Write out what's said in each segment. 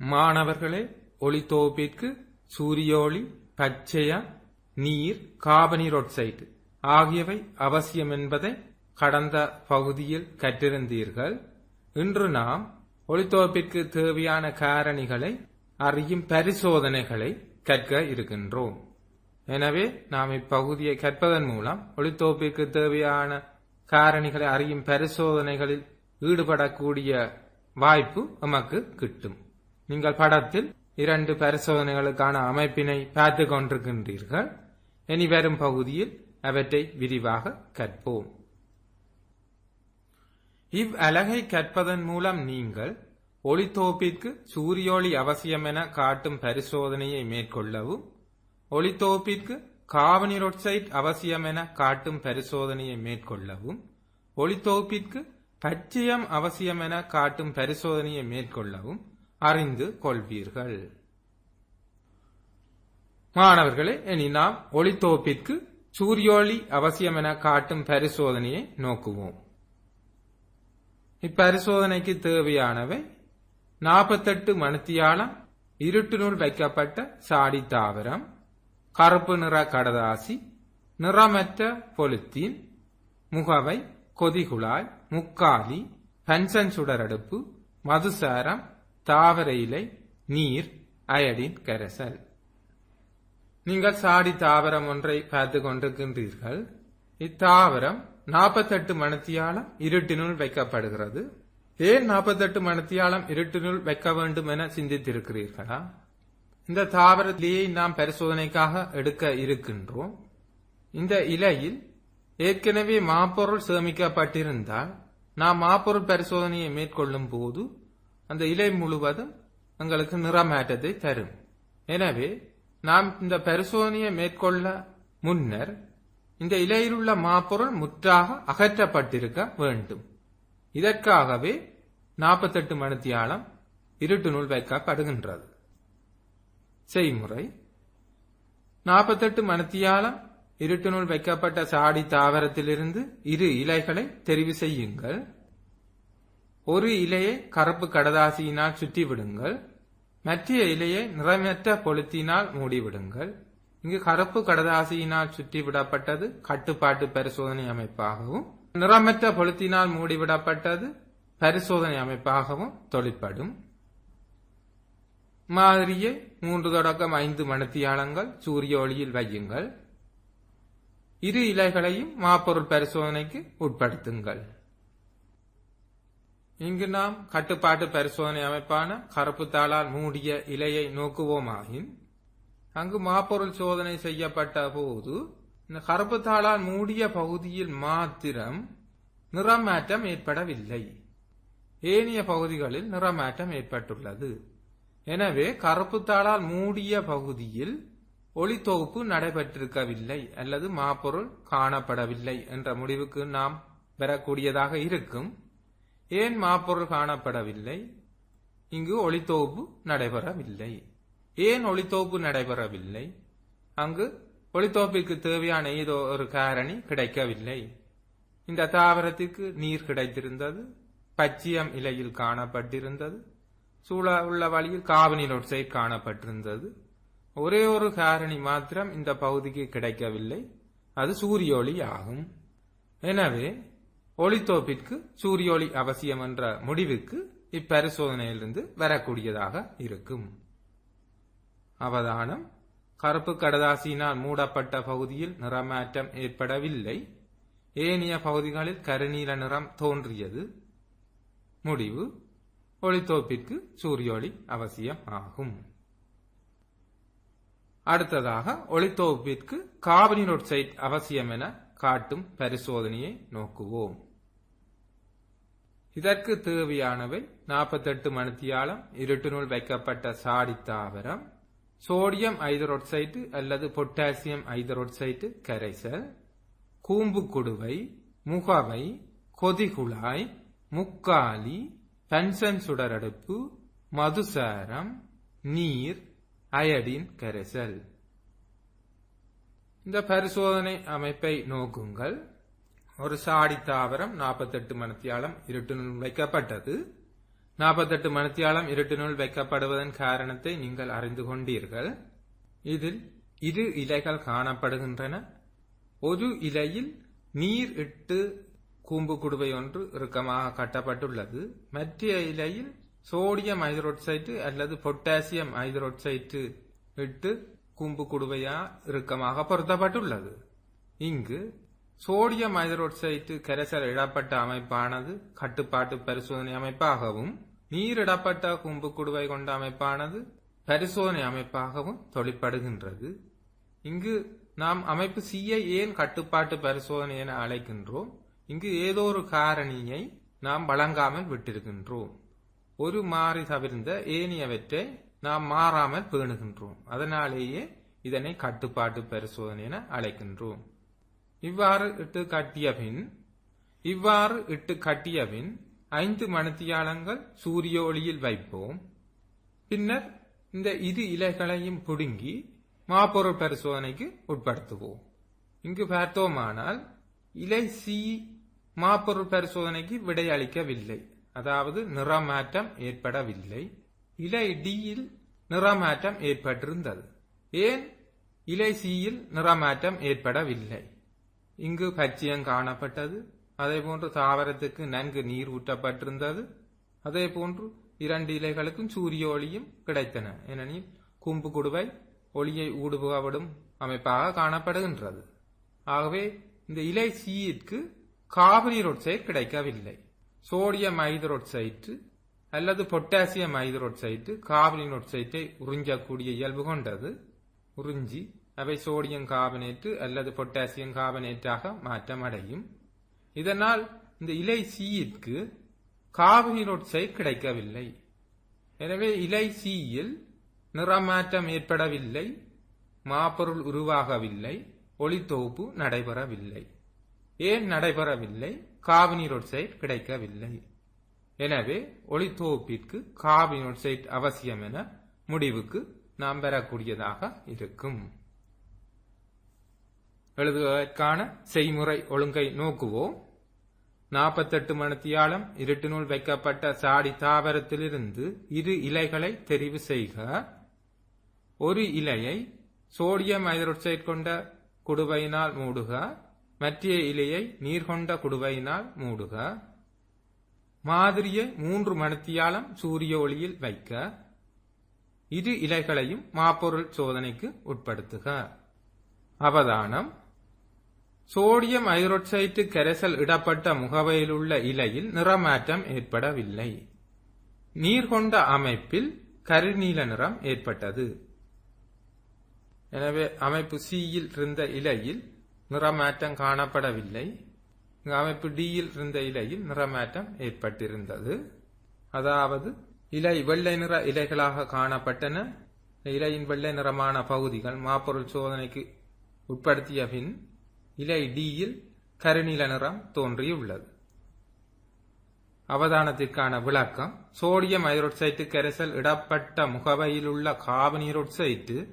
மாணவர்களே ஒளித்தோப்பிற்கு சூரியோளி பச்சையா நீர் காபனீர் ஒட்சைடு ஆகியவை அவசியம் என்பதை கடந்த பகுதியில் கற்றிருந்தீர்கள். இன்று நாம் ஒளித்தோப்பிற்கு தேவையான காரணிகளை அறியும் பரிசோதனைகளை கற்க இருக்கின்றோம். எனவே நாம் இப்பகுதியை கற்பதன் மூலம் ஒளித்தோப்பிற்கு தேவையான காரணிகளை அறியும் பரிசோதனைகளில் ஈடுபடக்கூடிய வாய்ப்பு நமக்கு கிட்டும். நீங்கள் படத்தில் இரண்டு பரிசோதனைகளுக்கான அமைப்பினை பார்த்து கொண்டிருக்கின்றீர்கள். இனி வரும் பகுதியில் அவற்றை விரிவாக கற்போம். இவ் அலகை கற்பதன் மூலம் நீங்கள் ஒளித்தோப்பிற்கு சூரியோளி அவசியம் என காட்டும் பரிசோதனையை மேற்கொள்ளவும் ஒளித்தோப்பிற்கு கார்பனீர் ஒட்சைட் அவசியம் என காட்டும் பரிசோதனையை மேற்கொள்ளவும் ஒளித்தோப்பிற்கு பச்சையம் அவசியம் என காட்டும் பரிசோதனையை மேற்கொள்ளவும் அறிந்து கொள்வீர்கள். மாணவர்களே இனி நாம் ஒளித்தோப்பிற்கு சூரியோளி அவசியம் என காட்டும் பரிசோதனையை நோக்குவோம். இப்பரிசோதனைக்கு தேவையானவை நாற்பத்தெட்டு மணித்தியாலம் இருட்டினுள் வைக்கப்பட்ட சாடி தாவரம் கருப்பு நிற கடதாசி நிறமற்ற பொலித்தீன் முகவை கொதிகுழாய் முக்காலி பன்சன் சுடரடுப்பு மதுசாரம் தாவர இலை நீர் அயடின் கரைசல். நீங்கள் சாடி தாவரம் ஒன்றை பார்த்து கொண்டிருக்கின்றீர்கள். இத்தாவரம் நாற்பத்தெட்டு மணித்தியாலம் இருட்டினுள் வைக்கப்படுகிறது. ஏன் நாற்பத்தெட்டு மணித்தியாலம் இருட்டினுள் வைக்க வேண்டும் என சிந்தித்திருக்கிறீர்களா? இந்த தாவரத்திலேயே நாம் பரிசோதனைக்காக எடுக்க இருக்கின்றோம். இந்த இலையில் ஏற்கனவே மாப்பொருள் சேமிக்கப்பட்டிருந்தால் நாம் மாப்பொருள் பரிசோதனையை மேற்கொள்ளும் போது அந்த இலை முழுவதும் எங்களுக்கு நிறமாற்றத்தை தரும். எனவே நாம் இந்த பரிசோதனையை மேற்கொள்ள முன்னர் இந்த இலையிலுள்ள மாப்பொருள் முற்றாக அகற்றப்பட்டிருக்க வேண்டும். இதற்காகவே நாற்பத்தெட்டு மணித்தியாலம் இருட்டு நூல் வைக்கப்படுகின்றது. செய்முறை. நாற்பத்தெட்டு மணித்தியாலம் நூல் வைக்கப்பட்ட சாடி தாவரத்திலிருந்து இரு இலைகளை தெரிவு செய்யுங்கள். ஒரு இலையை கருப்பு கடதாசியினால் சுற்றி விடுங்கள் மற்ற இலையை நிறமற்ற பொழுத்தினால் மூடிவிடுங்கள். இங்கு கருப்பு கடதாசியினால் சுற்றி விடப்பட்டது கட்டுப்பாட்டு பரிசோதனை அமைப்பாகவும் நிறமற்ற பொழுத்தினால் மூடிவிடப்பட்டது பரிசோதனை அமைப்பாகவும் தொழிற்படும். மாதிரியை மூன்று தொடக்கம் ஐந்து மணித்தியாலங்கள் சூரிய ஒளியில் வையுங்கள். இரு இலைகளையும் மாப்பொருள் பரிசோதனைக்கு உட்படுத்துங்கள். இங்கு நாம் கட்டுப்பாட்டு பரிசோதனை அமைப்பான கருப்புத்தாளால் மூடிய இலையை நோக்குவோமாயின் அங்கு மாப்பொருள் சோதனை செய்யப்பட்ட போது இந்த கருப்புத்தாளால் மூடிய பகுதியில் மாத்திரம் நிறமாற்றம் ஏற்படவில்லை. ஏனைய பகுதிகளில் நிறமாற்றம் ஏற்பட்டுள்ளது. எனவே கருப்புத்தாளால் மூடிய பகுதியில் ஒளித்தொகுப்பு நடைபெற்றிருக்கவில்லை அல்லது மாப்பொருள் காணப்படவில்லை என்ற முடிவுக்கு நாம் பெறக்கூடியதாக இருக்கும். ஏன் மாப்பொருள் காணப்படவில்லை? இங்கு ஒளித்தோப்பு நடைபெறவில்லை. ஏன் ஒளித்தோப்பு நடைபெறவில்லை? அங்கு ஒளித்தோப்பிற்கு தேவையான ஏதோ ஒரு காரணி கிடைக்கவில்லை. இந்த தாவரத்திற்கு நீர் கிடைத்திருந்தது பச்சியம் இலையில் காணப்பட்டிருந்தது சூழ உள்ள வழியில் காவனில் ஒட்சைட் காணப்பட்டிருந்தது. ஒரே ஒரு காரணி மாத்திரம் இந்த பகுதிக்கு கிடைக்கவில்லை அது சூரிய ஒளி ஆகும். எனவே ஒளித்தோப்பிற்கு சூரிய ஒளி அவசியம் என்ற முடிவுக்கு இப்பரிசோதனையிலிருந்து வரக்கூடியதாக இருக்கும். அவதானம் கருப்பு கடதாசியினால் மூடப்பட்ட பகுதியில் நிறமாற்றம் ஏற்படவில்லை. ஏனைய பகுதிகளில் கருநீல நிறம் தோன்றியது. முடிவு ஒளித்தோப்பிற்கு சூரிய ஒளி அவசியம் ஆகும். அடுத்ததாக ஒளித்தோப்பிற்கு கார்பனின் ஒட்சைட் அவசியம் என காட்டும் பரிசோதனையை நோக்குவோம். இதற்கு தேவையானவை நாற்பத்தெட்டு மணித்தியாலம் இருட்டினுள் வைக்கப்பட்ட சாடி தாவரம் சோடியம் ஐதரோட்சைட்டு அல்லது பொட்டாசியம் ஐதரோட்சைட்டு கரைசல் கூம்பு குடுவை முகவை கொதிகுழாய் முக்காலி பன்சன் சுடரடுப்பு மதுசாரம் நீர் அயடின் கரைசல். இந்த பரிசோதனை அமைப்பை நோக்குங்கள். ஒரு சாடி தாவரம் நாற்பத்தெட்டு மணித்தியாலம் இருட்டினுள் வைக்கப்பட்டது. நாற்பத்தெட்டு மணித்தியாலம் இருட்டினுள் வைக்கப்படுவதன் காரணத்தை நீங்கள் அறிந்து கொண்டீர்கள். இதில் இரு இலைகள் காணப்படுகின்றன. ஒரு இலையில் நீர் இட்டு கூம்பு குடுவை ஒன்று இறுக்கமாக கட்டப்பட்டுள்ளது. மற்ற இலையில் சோடியம் ஹைட்ரோக்சைட்டு அல்லது பொட்டாசியம் ஹைட்ரோக்சைட்டு இட்டு கூம்பு குடுவையா இறுக்கமாக பொருத்தப்பட்டுள்ளது. இங்கு சோடியம் ஹைட்ரோக்சைட்டு கரைசல் இடப்பட்ட அமைப்பானது கட்டுப்பாட்டு பரிசோதனை அமைப்பாகவும் நீரிடப்பட்ட கும்பு குடுவை கொண்ட அமைப்பானது பரிசோதனை அமைப்பாகவும் தொழிற்படுகின்றது. இங்கு நாம் அமைப்பு சியை ஏன் கட்டுப்பாட்டு பரிசோதனை என அழைக்கின்றோம்? இங்கு ஏதோ ஒரு காரணியை நாம் வழங்காமல் விட்டிருக்கின்றோம். ஒரு மாறி தவிர்ந்த ஏனியவற்றை நாம் மாறாமல் பேணுகின்றோம். அதனாலேயே இதனை கட்டுப்பாட்டு பரிசோதனை என அழைக்கின்றோம். இவ்வாறு இட்டு கட்டியபின் இவ்வாறு இட்டு கட்டியபின் ஐந்து மணித்தியாலங்கள் சூரிய ஒளியில் வைப்போம். பின்னர் இந்த இரு இலைகளையும் புடுங்கி மாப்பொருள் பரிசோதனைக்கு உட்படுத்துவோம். இங்கு பார்த்தோமானால் இலை சி மாப்பொருள் பரிசோதனைக்கு விடையளிக்கவில்லை அதாவது நிறமாற்றம் ஏற்படவில்லை. இலை டியில் நிறமாற்றம் ஏற்பட்டிருந்தது. ஏன்? இலை சியில் நிறமாற்றம் ஏற்படவில்லை. இங்கு பச்சையம் காணப்பட்டது. அதே போன்று தாவரத்துக்கு நன்கு நீர் ஊற்றப்பட்டிருந்தது அதே போன்று இரண்டு இலைகளுக்கும் சூரிய ஒளியும் கிடைத்தன. ஏனெனில் கும்பு குடுவை ஒளியை ஊடுபவிடும் அமைப்பாக காணப்படுகின்றது. ஆகவே இந்த இலை சீயிற்கு காபனீரோட்சைட் கிடைக்கவில்லை. சோடியம் ஐதரோட்சைட்டு அல்லது பொட்டாசியம் ஹைட்ரோட்சைட்டு காபனீரோட்சைட்டை உறிஞ்சக்கூடிய இயல்பு கொண்டது. உறிஞ்சி அவை சோடியம் கார்பனேட்டு அல்லது பொட்டாசியம் கார்பனேட்டாக மாற்றமடையும். இதனால் இந்த இலை சீயிற்கு கார்பனீரோட்சைட் கிடைக்கவில்லை. எனவே இலை சீயில் நிறமாற்றம் ஏற்படவில்லை. மாப்பொருள் உருவாகவில்லை. ஒளித்தொகுப்பு நடைபெறவில்லை. ஏன் நடைபெறவில்லை? கார்பனீரோட்சைட் கிடைக்கவில்லை. எனவே ஒளித்தொகுப்பிற்கு கார்பனீரோட்சைட் அவசியம் என முடிவுக்கு நாம் பெறக்கூடியதாக இருக்கும். எழுதுவதற்கான செய்முறை ஒழுங்கை நோக்குவோம். நாற்பத்தெட்டு மணித்தியாலம் இருட்டினுள் வைக்கப்பட்ட சாடி தாவரத்திலிருந்து இரு இலைகளை தெரிவு செய்க. ஒரு இலையை சோடியம் ஹைட்ரோக்சைடு கொண்ட குடுவையினால் மூடுக. மற்ற இலையை நீர் கொண்ட குடுவையினால் மூடுக. மாதிரியை மூன்று மணித்தியாலம் சூரிய ஒளியில் வைக்க. இரு இலைகளையும் மாப்பொருள் சோதனைக்கு உட்படுத்துக. அவதானம். சோடியம் ஐரோக்சைட்டு கரைசல் இடப்பட்ட முகவையிலுள்ள இலையில் நிறமாற்றம் ஏற்படவில்லை. நீர் கொண்ட அமைப்பில் கருநீல நிறம் ஏற்பட்டது. எனவே அமைப்பு சியில் இருந்த இலையில் நிறமாற்றம் காணப்படவில்லை. அமைப்பு டியில் இருந்த இலையில் நிறமாற்றம் ஏற்பட்டிருந்தது. அதாவது இலை வெள்ளை நிற இலைகளாக காணப்பட்டன. இலையின் வெள்ளை நிறமான பகுதிகள் மாப்பொருள் சோதனைக்கு உட்படுத்திய பின் இலை டியில் கருநீல நிறம் தோன்றியுள்ளது. அவதானத்திற்கான விளக்கம் சோடியம் ஹைட்ரோக்சைட்டு கரைசல் இடப்பட்ட முகவையிலுள்ள உள்ள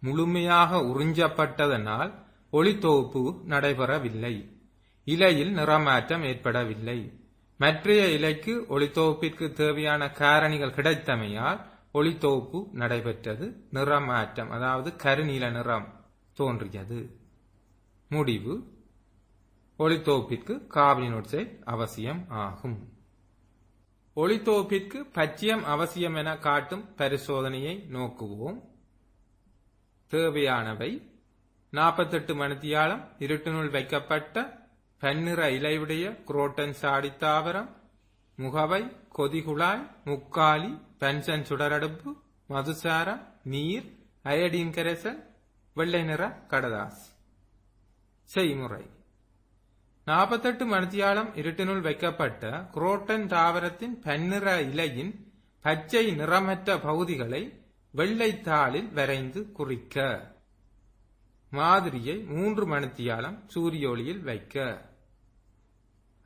முழுமையாக உறிஞ்சப்பட்டதனால் ஒளித்தொகுப்பு நடைபெறவில்லை. இலையில் நிறமாற்றம் ஏற்படவில்லை. மற்றைய இலைக்கு ஒளித்தொகுப்பிற்கு தேவையான காரணிகள் கிடைத்தமையால் ஒளித்தொகுப்பு நடைபெற்றது. நிறமாற்றம் அதாவது கருநீல நிறம் தோன்றியது. முடிவு. ஒளித்தோப்பிற்கு ஒளித்தொகுப்பிற்கு ஆக்சைடு அவசியம் ஆகும். ஒளித்தோப்பிற்கு பச்சியம் அவசியம் என காட்டும் பரிசோதனையை நோக்குவோம். தேவையானவை நாற்பத்தெட்டு மணித்தியாலம் இருட்டினுள் வைக்கப்பட்ட பன்னிற இலையுடைய குரோட்டன் சாடி தாவரம் முகவை கொதிகுழாய் முக்காலி பென்சன் சுடரடுப்பு மதுசாரம் நீர் அயடின் கரைசல் வெள்ளை நிற கடதாஸ். செய்முறை. நாற்பத்தெட்டு மணித்தியாலம் இருட்டினுள் வைக்கப்பட்ட குரோட்டன் தாவரத்தின் பன்னிற இலையின் பச்சை நிறமற்ற பகுதிகளை வெள்ளைத்தாளில் வரைந்து குறிக்க. மாதிரியை மூன்று மணித்தியாலம் சூரிய ஒளியில் வைக்க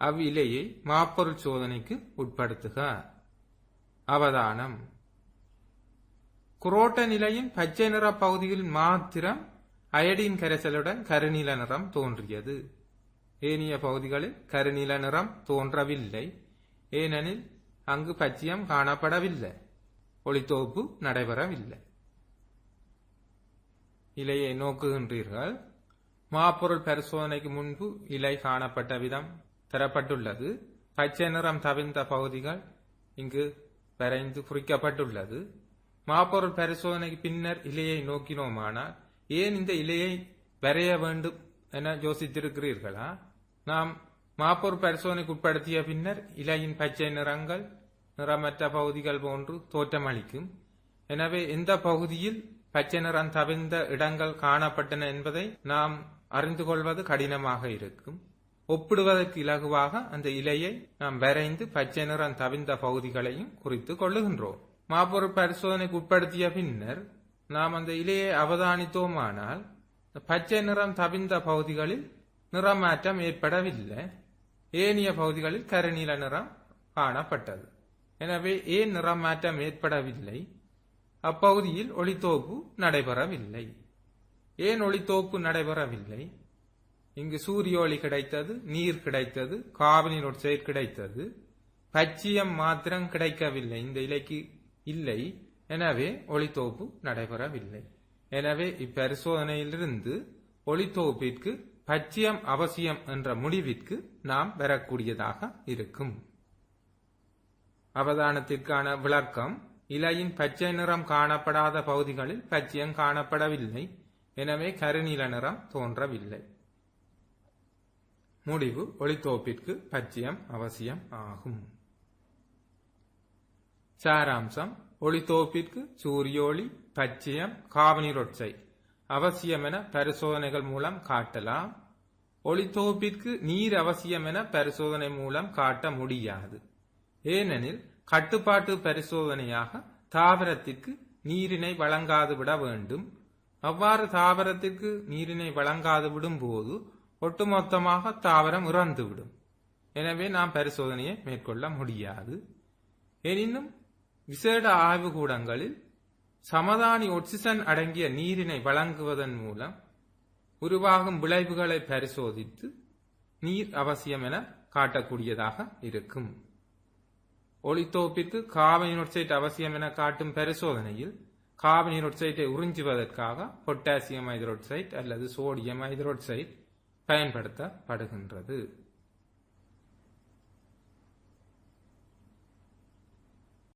அவ்விலையை மாப்பொருள் சோதனைக்கு உட்படுத்துக. அவதானம். குரோட்ட நிலையின் பச்சை நிற பகுதியில் மாத்திரம் அயடின் கரைசலுடன் கருநீல நிறம் தோன்றியது. ஏனைய பகுதிகளில் கருநீல நிறம் தோன்றவில்லை. ஏனெனில் அங்கு பச்சியம் காணப்படவில்லை. ஒளித்தோப்பு நடைபெறவில்லை. இலையை நோக்குகின்றீர்கள். மாப்பொருள் பரிசோதனைக்கு முன்பு இலை காணப்பட்ட விதம் தரப்பட்டுள்ளது. பச்சை நிறம் தவிர்ந்த பகுதிகள் இங்கு வரைந்து குறிக்கப்பட்டுள்ளது. மாப்பொருள் பரிசோதனைக்கு பின்னர் இலையை நோக்கினோமானால் ஏன் இந்த இலையை வரைய வேண்டும் என யோசித்திருக்கிறீர்களா? நாம் மாப்பொருள் பரிசோதனைக்கு உட்படுத்திய பின்னர் இலையின் பச்சை நிறங்கள் நிறமற்ற பகுதிகள் போன்று தோற்றமளிக்கும். எனவே எந்த பகுதியில் பச்சை நிறம் தவிர்ந்த இடங்கள் காணப்பட்டன என்பதை நாம் அறிந்து கொள்வது கடினமாக இருக்கும். ஒப்பிடுவதற்கு இலகுவாக அந்த இலையை நாம் வரைந்து பச்சை நிறம் தவிர்ந்த பகுதிகளையும் குறித்துக் கொள்ளுகின்றோம். மாப்பொருள் பரிசோதனைக்கு உட்படுத்திய பின்னர் நாம் அந்த இலையை அவதானித்தோமானால் பச்சை நிறம் தவிந்த பகுதிகளில் நிறமாற்றம் ஏற்படவில்லை. ஏனைய பகுதிகளில் கருநீல நிறம் காணப்பட்டது. எனவே ஏன் நிறமாற்றம் ஏற்படவில்லை? அப்பகுதியில் ஒளித்தோப்பு நடைபெறவில்லை. ஏன் ஒளித்தோப்பு நடைபெறவில்லை? இங்கு சூரிய ஒளி கிடைத்தது நீர் கிடைத்தது காவிரி செயற் கிடைத்தது. பச்சியம் மாத்திரம் கிடைக்கவில்லை. இந்த இலைக்கு இல்லை. எனவே ஒளித்தோப்பு நடைபெறவில்லை. எனவே இப்பரிசோதனையிலிருந்து ஒளித்தோப்பிற்கு பச்சியம் அவசியம் என்ற முடிவிற்கு நாம் பெறக்கூடியதாக இருக்கும். அவதானத்திற்கான விளக்கம் இலையின் பச்சை நிறம் காணப்படாத பகுதிகளில் பச்சையம் காணப்படவில்லை. எனவே கருநீல நிறம் தோன்றவில்லை. முடிவு ஒளித்தோப்பிற்கு பச்சையம் அவசியம் ஆகும். சாராம்சம் ஒளித்தோப்பிற்கு சூரியோளி பச்சையம் காவனிரொட்சை அவசியம் என பரிசோதனைகள் மூலம் காட்டலாம். ஒளித்தோப்பிற்கு நீர் அவசியம் என பரிசோதனை மூலம் காட்ட முடியாது. ஏனெனில் கட்டுப்பாட்டு பரிசோதனையாக தாவரத்திற்கு நீரினை வழங்காது விட வேண்டும். அவ்வாறு தாவரத்திற்கு நீரினை வழங்காது விடும் போது ஒட்டுமொத்தமாக தாவரம் இறந்துவிடும். எனவே நாம் பரிசோதனையை மேற்கொள்ள முடியாது. எனினும் விசேட ஆய்வுகூடங்களில் சமதானி ஒட்சிசன் அடங்கிய நீரினை வழங்குவதன் மூலம் உருவாகும் விளைவுகளை பரிசோதித்து நீர் அவசியம் என காட்டக்கூடியதாக இருக்கும். ஒளித்தோப்பிற்கு காபனினொட்சைட் அவசியம் என காட்டும் பரிசோதனையில் காபனினொட்சைட்டை உறிஞ்சுவதற்காக பொட்டாசியம் ஹைட்ரோட்சைட் அல்லது சோடியம் ஹைட்ரோட்சைட் பயன்படுத்தப்படுகின்றது.